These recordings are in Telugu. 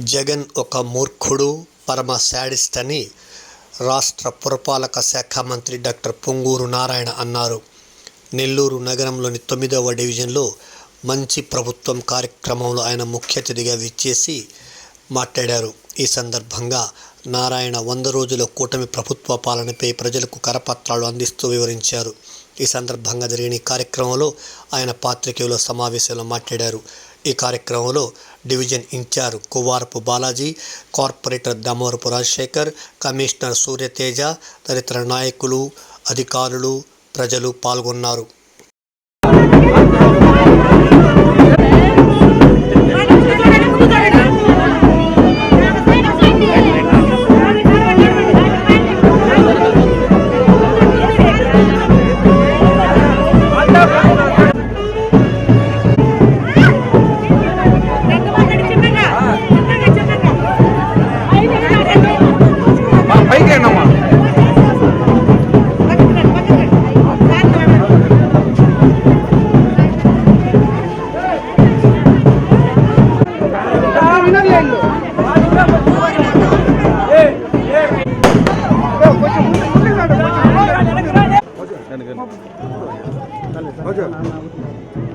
జగన్ ఒక మూర్ఖుడు పరమ శాడిస్ట్ అని రాష్ట్ర పురపాలక శాఖ మంత్రి డాక్టర్ పొంగూరు నారాయణ అన్నారు. నెల్లూరు నగరంలోని తొమ్మిదవ డివిజన్లో మంచి ప్రభుత్వం కార్యక్రమంలో ఆయన ముఖ్య అతిథిగా విచ్చేసి మాట్లాడారు. ఈ సందర్భంగా నారాయణ వంద రోజుల కూటమి ప్రభుత్వ పాలనపై ప్రజలకు కరపత్రాలు అందిస్తూ వివరించారు. ఈ సందర్భంగా జరిగిన కార్యక్రమంలో ఆయన పాత్రికేయుల సమావేశంలో మాట్లాడారు. ఈ కార్యక్రమంలో division in-charge Kuvarapu Balaji corporator Damorapu Rajasekhar commissioner Suryateja తదితర నాయకులు అధికారులు ప్రజలు పాల్గొన్నారు.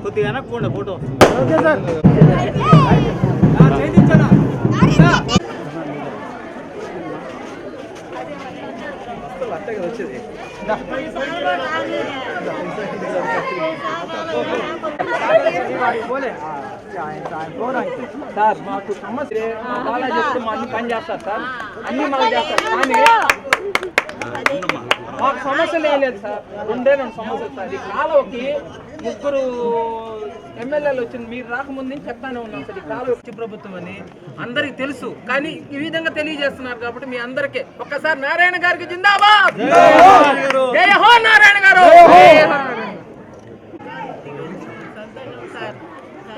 కొద్దిగా వెనక్కుండా ఫోటో సార్ మాకు సమస్య చాలా చెప్తే మా అన్ని పని చేస్తారు సార్ అన్ని మాకు చేస్తారు కానీ మాకు సమస్యలు ఏం లేదు సార్ రెండే రెండు సమస్యలు సార్ ఈ కాలువకి ముగ్గురు ఎమ్మెల్యేలు వచ్చింది మీరు రాకముందు నుంచి చెప్తానే ఉన్నాం సార్ ఈ కాలువ వచ్చి ప్రభుత్వం అని అందరికి తెలుసు కానీ ఈ విధంగా తెలియజేస్తున్నారు కాబట్టి మీ అందరికీ ఒక్కసారి నారాయణ గారికి జిందాబాద్ జయ హో నారాయణ గారు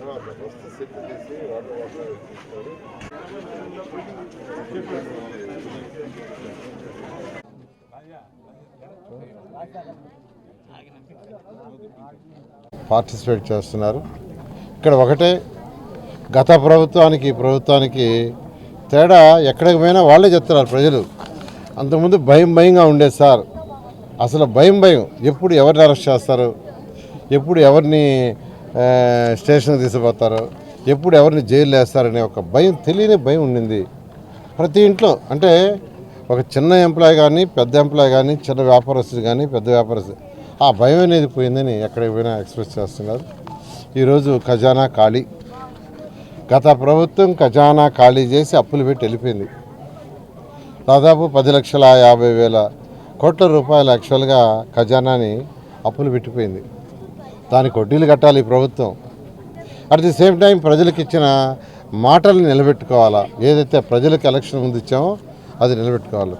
తర్వాత సెట్ తీసుకొని పార్టిసిపేట్ చేస్తున్నారు. ఇక్కడ ఒకటే గత ప్రభుత్వానికి ప్రభుత్వానికి తేడా ఎక్కడికి పోయినా వాళ్ళే చెప్తున్నారు ప్రజలు. అంతకుముందు భయం భయంగా ఉండేది సార్. అసలు భయం భయం. ఎప్పుడు ఎవరిని అరెస్ట్ చేస్తారు? ఎప్పుడు ఎవరిని స్టేషన్ స్టేషన్కి తీసుకుపోతారు. ఎప్పుడు ఎవరిని జైలు వేస్తారనే ఒక భయం తెలియని భయం ఉండింది. ప్రతి ఇంట్లో అంటే ఒక చిన్న ఎంప్లాయ్ కానీ పెద్ద ఎంప్లాయ్ కానీ చిన్న వ్యాపారస్తుడు కానీ పెద్ద వ్యాపారస్తు ఆ భయం అనేది పోయిందని ఎక్కడికి పోయినా ఎక్స్ప్రెస్ చేస్తున్నారు. ఈరోజు ఖజానా ఖాళీ. గత ప్రభుత్వం ఖజానా ఖాళీ చేసి అప్పులు పెట్టి వెళ్ళిపోయింది. దాదాపు పది లక్షల యాభై వేల కోట్ల రూపాయలు యాక్చువల్గా ఖజానాని అప్పులు పెట్టిపోయింది. దానికి వడ్డీలు కట్టాలి ప్రభుత్వం. అట్ ది సేమ్ టైం ప్రజలకు ఇచ్చిన మాటలు నిలబెట్టుకోవాలా? ఏదైతే ప్రజలకు ఎలక్షన్ ముందు ఇచ్చామో అది నిలబెట్టుకోవాలి.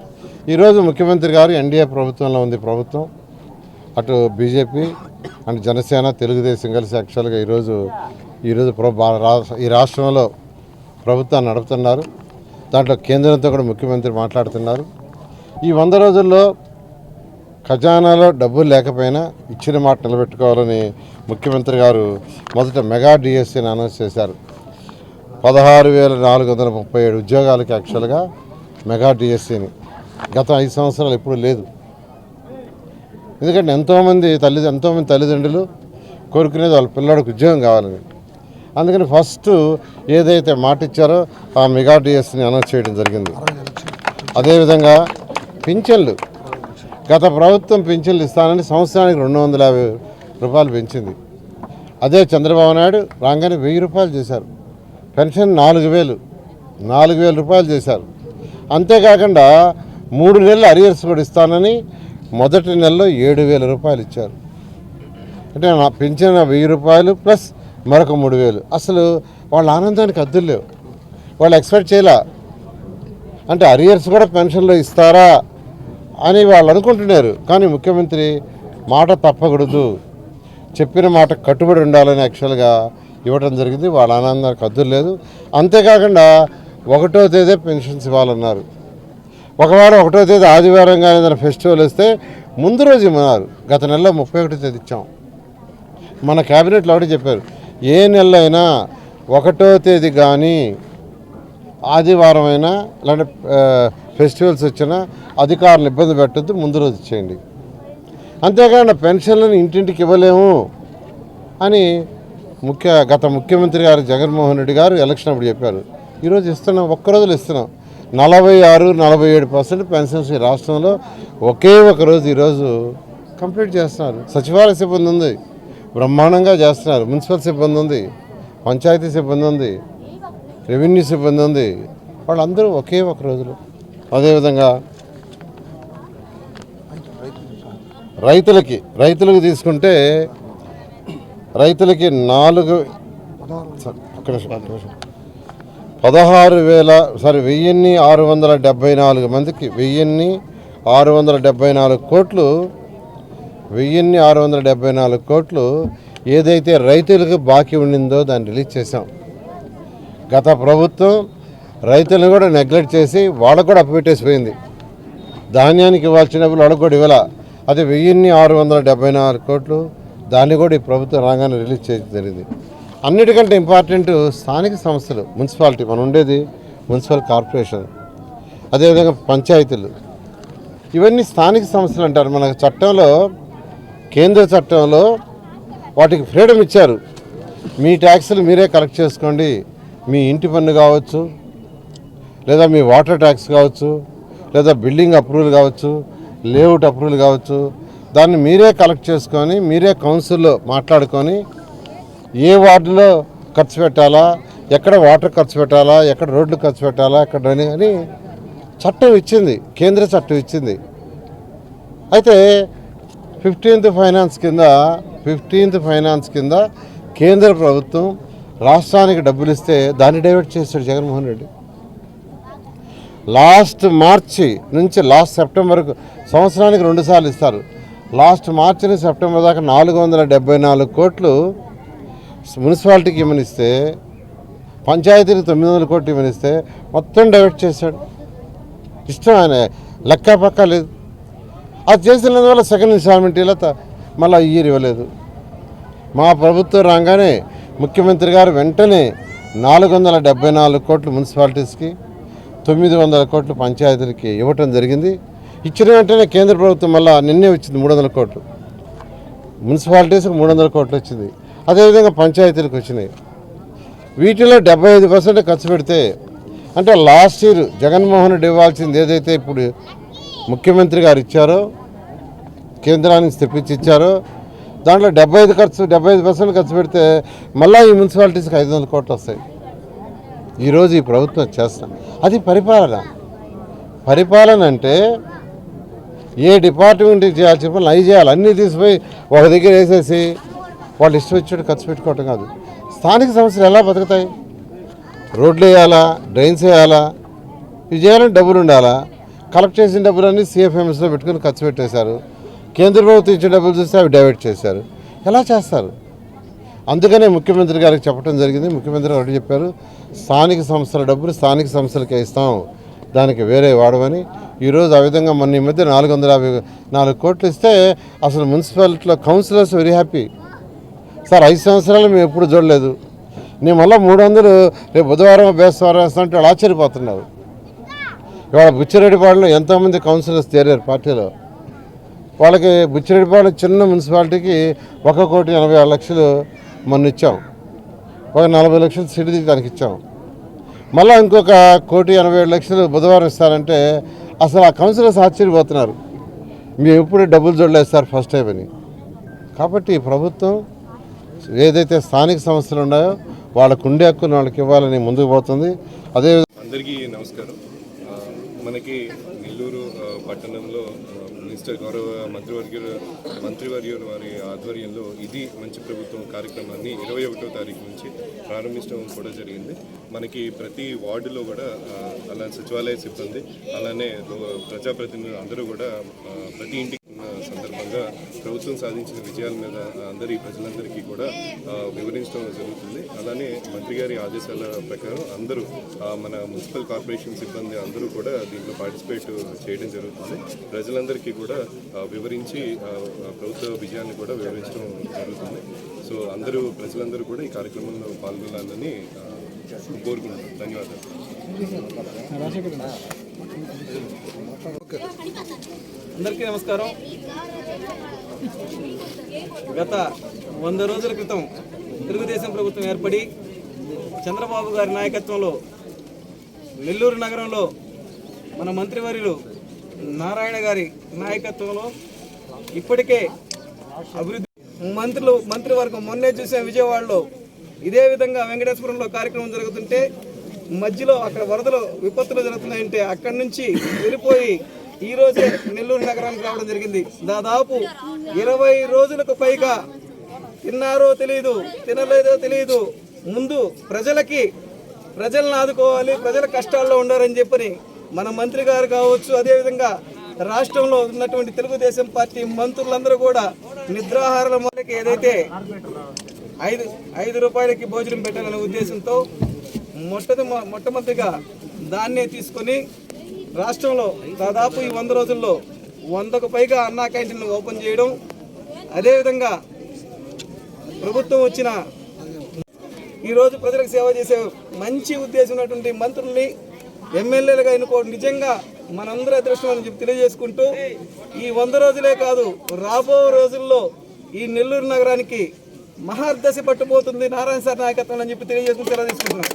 ఈరోజు ముఖ్యమంత్రి గారు ఎన్డీఏ ప్రభుత్వంలో ఉంది ప్రభుత్వం. అటు బీజేపీ అండ్ జనసేన తెలుగుదేశం కలిసి యాక్చువల్గా ఈరోజు ఈరోజు ఈ రాష్ట్రంలో ప్రభుత్వాన్ని నడుపుతున్నారు. దాంట్లో కేంద్రంతో కూడా ముఖ్యమంత్రి మాట్లాడుతున్నారు. ఈ వంద రోజుల్లో ఖజానాలో డబ్బులు లేకపోయినా ఇచ్చిన మాట నిలబెట్టుకోవాలని ముఖ్యమంత్రి గారు మొదట మెగా డిఎస్సీని అనౌన్స్ చేశారు. పదహారు వేల నాలుగు వందల ముప్పై ఏడు ఉద్యోగాలకి యాక్చువల్గా మెగా డిఎస్సీని. గత ఐదు సంవత్సరాలు ఎప్పుడు లేదు. ఎందుకంటే ఎంతోమంది తల్లి ఎంతోమంది తల్లిదండ్రులు కోరుకునేది వాళ్ళ పిల్లడికి ఉద్యోగం కావాలని. అందుకని ఫస్ట్ ఏదైతే మాట ఇచ్చారో ఆ మెగా డిఎస్సీని అనౌన్స్ చేయడం జరిగింది. అదేవిధంగా పింఛన్లు. గత ప్రభుత్వం పింఛన్లు ఇస్తానని సంవత్సరానికి రెండు వందల యాభై రూపాయలు పెంచింది. అదే చంద్రబాబు నాయుడు రాగానే వెయ్యి రూపాయలు చేశారు. పెన్షన్ నాలుగు వేలు నాలుగు వేల రూపాయలు చేశారు. అంతేకాకుండా మూడు నెలలు అరియర్స్ కూడా ఇస్తానని మొదటి నెలలో ఏడు వేల రూపాయలు ఇచ్చారు. అంటే నా పెంచిన వెయ్యి రూపాయలు ప్లస్ మరొక మూడు వేలు. అసలు వాళ్ళ ఆనందానికి అద్దులు లేవు. వాళ్ళు ఎక్స్పెక్ట్ చేయలే. అంటే అరియర్స్ కూడా పెన్షన్లో ఇస్తారా? అని వాళ్ళు అనుకుంటున్నారు. కానీ ముఖ్యమంత్రి మాట తప్పకూడదు. చెప్పిన మాట కట్టుబడి ఉండాలని యాక్చువల్గా ఇవ్వడం జరిగింది. వాళ్ళ ఆనందానికి అద్దులు లేదు. అంతేకాకుండా ఒకటో తేదీ పెన్షన్స్ ఇవ్వాలన్నారు. ఒకవేళ ఒకటో తేదీ ఆదివారం కానీ ఏదైనా ఫెస్టివల్ వస్తే ముందు రోజు ఇవ్వన్నారు గత నెలలో ముప్పై ఒకటో తేదీ ఇచ్చాం. మన క్యాబినెట్లో ఒకటి చెప్పారు. ఏ నెల అయినా ఒకటో తేదీ కానీ ఆదివారం అయినా లేదంటే ఫెస్టివల్స్ వచ్చినా అధికారులు ఇబ్బంది పెట్టద్దు ముందు రోజు ఇచ్చేయండి. అంతేకాకుండా పెన్షన్లను ఇంటింటికి ఇవ్వలేము అని ముఖ్య గత ముఖ్యమంత్రి గారు జగన్మోహన్ రెడ్డి గారు ఎలక్షన్ అప్పుడు చెప్పారు. ఈరోజు ఇస్తున్నాం ఒక్కరోజులు ఇస్తున్నాం. నలభై ఆరు నలభై ఏడు పర్సెంట్ పెన్షన్స్ ఈ రాష్ట్రంలో ఒకే ఒక రోజు ఈరోజు కంప్లీట్ చేస్తున్నారు. సచివాలయ సిబ్బంది ఉంది బ్రహ్మాండంగా చేస్తున్నారు మున్సిపల్ సిబ్బంది ఉంది పంచాయతీ సిబ్బంది ఉంది రెవెన్యూ సిబ్బంది ఉంది. వాళ్ళందరూ ఒకే ఒక రోజులో. అదేవిధంగా రైతులకి రైతులకు తీసుకుంటే రైతులకి నాలుగు పదహారు వేల సారీ వెయ్యిన్ని ఆరు వందల డెబ్బై నాలుగు మందికి వెయ్యిన్ని ఆరు వందల డెబ్బై నాలుగు కోట్లు వెయ్యిన్ని ఆరు వందల డెబ్బై నాలుగు కోట్లు ఏదైతే రైతులకు బాకీ ఉండిందో దాన్ని రిలీజ్ చేశాం. గత ప్రభుత్వం రైతులను కూడా నెగ్లెక్ట్ చేసి వాళ్ళకు కూడా అప్పపెట్టేసిపోయింది ధాన్యానికి ఇవ్వాల్సిన డబ్బులు వాళ్ళకు కూడా ఇవ్వాల. అది వెయ్యిన్ని ఆరు వందల డెబ్బై నాలుగు కోట్లు. దాన్ని కూడా ఈ ప్రభుత్వం రాగానే రిలీజ్ చేయడం జరిగింది. అన్నిటికంటే ఇంపార్టెంట్ స్థానిక సంస్థలు మున్సిపాలిటీ మనం ఉండేది మున్సిపల్ కార్పొరేషన్ అదేవిధంగా పంచాయతీలు. ఇవన్నీ స్థానిక సంస్థలు అంటారు. మన చట్టంలో కేంద్ర చట్టంలో వాటికి ఫ్రీడమ్ ఇచ్చారు. మీ ట్యాక్సులు మీరే కలెక్ట్ చేసుకోండి. మీ ఇంటి పన్ను కావచ్చు లేదా మీ వాటర్ ట్యాక్స్ కావచ్చు లేదా బిల్డింగ్ అప్రూవల్ కావచ్చు లేఅవుట్ అప్రూవల్ కావచ్చు దాన్ని మీరే కలెక్ట్ చేసుకొని మీరే కౌన్సిల్లో మాట్లాడుకొని ఏ వార్డులో ఖర్చు పెట్టాలా ఎక్కడ వాటర్ ఖర్చు పెట్టాలా ఎక్కడ రోడ్లు ఖర్చు పెట్టాలా ఎక్కడ అని అని చట్టం ఇచ్చింది కేంద్ర చట్టం ఇచ్చింది. అయితే ఫిఫ్టీన్త్ ఫైనాన్స్ కింద ఫిఫ్టీన్త్ ఫైనాన్స్ కింద కేంద్ర ప్రభుత్వం రాష్ట్రానికి డబ్బులు ఇస్తే దాన్ని డైవర్ట్ చేశాడు జగన్మోహన్ రెడ్డి. లాస్ట్ మార్చి నుంచి లాస్ట్ సెప్టెంబర్కు సంవత్సరానికి రెండుసార్లు ఇస్తారు. లాస్ట్ మార్చి నుంచి సెప్టెంబర్ దాకా నాలుగు వందల డెబ్బై నాలుగు కోట్లు మున్సిపాలిటీకి ఇమ్మనిస్తే పంచాయతీకి తొమ్మిది వందల కోట్లు ఇమ్మనిస్తే మొత్తం డైవర్ట్ చేశాడు ఇష్టం ఆయన లెక్క పక్క లేదు. అది చేసినందువల్ల సెకండ్ ఇన్స్టాల్మెంట్ ఇలా మళ్ళీ ఇయర్ ఇవ్వలేదు. మా ప్రభుత్వం రాగానే ముఖ్యమంత్రి గారు వెంటనే నాలుగు వందల డెబ్బై నాలుగు కోట్లు మున్సిపాలిటీస్కి తొమ్మిది వందల కోట్లు పంచాయతీలకి ఇవ్వటం జరిగింది. ఇచ్చిన వెంటనే కేంద్ర ప్రభుత్వం మళ్ళా నిన్నే వచ్చింది మూడు వందల కోట్లు. మున్సిపాలిటీస్కి మూడు వందల కోట్లు వచ్చింది. అదేవిధంగా పంచాయతీలకు వచ్చినాయి. వీటిలో డెబ్బై ఐదు పర్సెంట్ ఖర్చు పెడితే అంటే లాస్ట్ ఇయర్ జగన్మోహన్ రెడ్డి ఇవ్వాల్సింది ఏదైతే ఇప్పుడు ముఖ్యమంత్రి గారు ఇచ్చారో కేంద్రానికి తెప్పించి ఇచ్చారో దాంట్లో డెబ్బై ఐదు ఖర్చు డెబ్బై ఐదు పర్సెంట్ ఖర్చు పెడితే మళ్ళీ ఈ మున్సిపాలిటీస్కి ఐదు వందల కోట్లు వస్తాయి. ఈరోజు ఈ ప్రభుత్వం చేస్తాం అది పరిపాలన. పరిపాలన అంటే ఏ డిపార్ట్మెంట్ చేయాల్సిన పనులు అవి చేయాలి. అన్నీ తీసిపోయి ఒక దగ్గర వేసేసి వాళ్ళు ఇష్టం వచ్చినట్టు ఖర్చు పెట్టుకోవటం కాదు. స్థానిక సమస్యలు ఎలా బతుకుతాయి? రోడ్లు వేయాలా? డ్రైన్స్ వేయాలా? ఇవి చేయాలంటే డబ్బులు ఉండాలా? కలెక్ట్ చేసిన డబ్బులన్నీ సిఎఫ్ఎంఎస్లో పెట్టుకుని ఖర్చు పెట్టేశారు. కేంద్ర ప్రభుత్వం ఇచ్చిన డబ్బులు చూస్తే అవి డైవర్ట్ చేశారు. ఎలా చేస్తారు? అందుకనే ముఖ్యమంత్రి గారికి చెప్పడం జరిగింది. ముఖ్యమంత్రి గారు ఒకటి చెప్పారు స్థానిక సంస్థల డబ్బులు స్థానిక సంస్థలకే ఇస్తాం. దానికి వేరే వాడమని. ఈరోజు ఆ విధంగా మొన్న ఈ మధ్య నాలుగు వందల యాభై నాలుగు కోట్లు ఇస్తే అసలు మున్సిపాలిటీలో కౌన్సిలర్స్ వెరీ హ్యాపీ సార్ ఐదు సంవత్సరాలు మేము ఎప్పుడు చూడలేదు. నేను మళ్ళీ మూడు వందలు రేపు బుధవారం బేస్తవారం వేస్తా అంటే వాళ్ళు ఆశ్చర్యపోతున్నారు. ఇవాళ బుచ్చిరెడ్డిపాడులో ఎంతోమంది కౌన్సిలర్స్ చేరారు పార్టీలో. వాళ్ళకి బుచ్చిరెడ్డిపాలెం చిన్న మున్సిపాలిటీకి ఒక కోటి ఎనభై ఆరు లక్షలు మొన్న ఇచ్చాం. ఒక నలభై లక్షలు సిటీ దానికి ఇచ్చాం. మళ్ళీ ఇంకొక కోటి ఎనభై ఏడు లక్షలు బుధవారం ఇస్తారంటే అసలు ఆ కౌన్సిలర్స్ ఆశ్చర్యపోతున్నారు. మేము ఎప్పుడు డబ్బులు చూడలేదు సార్ ఫస్ట్ టైం అని. కాబట్టి ప్రభుత్వం ఏదైతే స్థానిక సంస్థలు ఉన్నాయో వాళ్ళకు ఉండే హక్కును వాళ్ళకి ఇవ్వాలని ముందుకు పోతుంది. అదే అందరికీ నమస్కారం. మనకి నెల్లూరు పట్టణంలో మినిస్టర్ గౌరవ మంత్రివర్యులు మంత్రివర్యులు వారి ఆధ్వర్యంలో ఇది మంచి ప్రభుత్వం కార్యక్రమాన్ని ఇరవై ఒకటో తారీఖు నుంచి ప్రారంభించడం కూడా జరిగింది. మనకి ప్రతి వార్డులో కూడా అలా సచివాలయ సిబ్బంది అలానే ప్రజాప్రతినిధులు అందరూ కూడా ప్రతి ఇంటికి ప్రభుత్వం సాధించిన విజయాల మీద అందరి ప్రజలందరికీ కూడా వివరించడం జరుగుతుంది. అలానే మంత్రి గారి ఆదేశాల ప్రకారం అందరూ మన మున్సిపల్ కార్పొరేషన్ సిబ్బంది అందరూ కూడా దీంట్లో పార్టిసిపేట్ చేయడం జరుగుతుంది. ప్రజలందరికీ కూడా వివరించి ప్రభుత్వ విజయాన్ని కూడా వివరించడం జరుగుతుంది. సో అందరూ ప్రజలందరూ కూడా ఈ కార్యక్రమంలో పాల్గొనాలని కోరుకుంటున్నాను. ధన్యవాదాలు. అందరికీ నమస్కారం. గత వంద రోజుల క్రితం తెలుగుదేశం ప్రభుత్వం ఏర్పడి చంద్రబాబు గారి నాయకత్వంలో నెల్లూరు నగరంలో మన మంత్రివర్యులు నారాయణ గారి నాయకత్వంలో ఇప్పటికే అభివృద్ధి మంత్రులు మంత్రివర్గం మొన్నే చూసాం విజయవాడలో. ఇదే విధంగా వెంకటేశ్వరంలో కార్యక్రమం జరుగుతుంటే మధ్యలో అక్కడ వరదలు విపత్తులు జరుగుతున్నాయంటే అక్కడి నుంచి వెళ్ళిపోయి ఈ రోజే నెల్లూరు నగరానికి రావడం జరిగింది. దాదాపు ఇరవై రోజులకు పైగా తిన్నారో తెలియదు తినలేదో తెలియదు ముందు ప్రజలకి ప్రజలను ఆదుకోవాలి ప్రజల కష్టాల్లో ఉండారని చెప్పని మన మంత్రి గారు కావచ్చు అదేవిధంగా రాష్ట్రంలో ఉన్నటువంటి తెలుగుదేశం పార్టీ మంత్రులందరూ కూడా నిద్రాహారాల మొదలకి ఏదైతే ఐదు ఐదు రూపాయలకి భోజనం పెట్టాలనే ఉద్దేశంతో మొట్టది మొట్టమొదటిగా దాన్నే తీసుకొని రాష్ట్రంలో దాదాపు ఈ వంద రోజుల్లో వందకు పైగా అన్నా క్యాంటీన్లు ఓపెన్ చేయడం అదేవిధంగా ప్రభుత్వం వచ్చిన ఈరోజు ప్రజలకు సేవ చేసే మంచి ఉద్దేశం ఉన్నటువంటి మంత్రుల్ని ఎమ్మెల్యేలుగా ఎన్నుకోవడం నిజంగా మనందరి అదృష్టం అని చెప్పి తెలియజేసుకుంటూ ఈ వంద రోజులే కాదు రాబో రోజుల్లో ఈ నెల్లూరు నగరానికి మహర్దశ పట్టుపోతుంది నారాయణ సార్ నాయకత్వం అని చెప్పి తెలియజేసుకుని సెలవు తీసుకుంటున్నాం.